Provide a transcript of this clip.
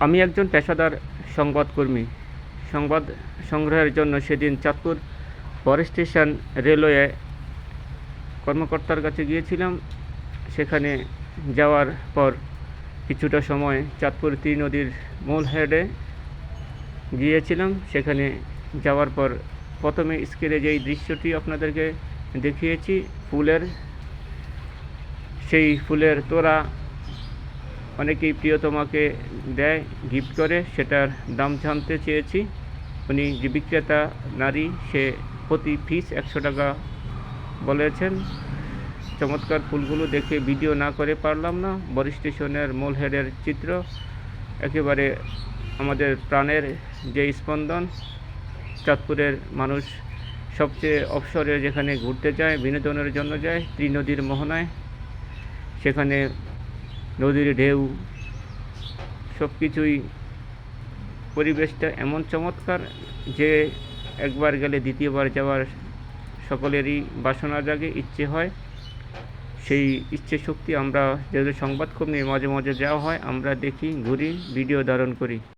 আমি একজন পেশাদার সংবাদকর্মী। সংবাদ সংগ্রহের জন্য সেদিন চাঁদপুর ফরেস্ট স্টেশন রেলওয়ে কর্মকর্তার কাছে গিয়েছিলাম। সেখানে যাওয়ার পর কিছুটা সময় চাঁদপুর তীর নদীর মূল হেডে গিয়েছিলাম। সেখানে যাওয়ার পর প্রথমে স্কেলে যেই দৃশ্যটি আপনাদেরকে দেখিয়েছি, ফুলের, সেই ফুলের তোড়া অনেকেই প্রিয়তমাকে দেয় গিফট করে, সেটার দাম জানতে চেয়েছি। উনি যে বিক্রেতা, নারী, সে প্রতি পিস একশো টাকা বলেছেন। চমৎকার ফুলগুলো দেখে ভিডিও না করে পারলাম না। বড় স্টেশনের মূল হেডের চিত্র, একেবারে আমাদের প্রাণের যে স্পন্দন। চাঁদপুরের মানুষ সবচেয়ে অবসরে যেখানে ঘুরতে যায়, বিনোদনের জন্য যায়, ত্রিনদীর মোহনায়। সেখানে নদীর ঢেউ সব কিছুই পরিবেশটা এমন চমৎকার যে একবার গেলে দ্বিতীয়বার যাওয়ার সকলেরই বাসনা জাগে, ইচ্ছে হয়। সেই ইচ্ছে শক্তি আমরা, যেহেতু সংবাদকর্মী মাঝে মাঝে যাওয়া হয়, আমরা দেখি, ঘুরি, ভিডিও ধারণ করি।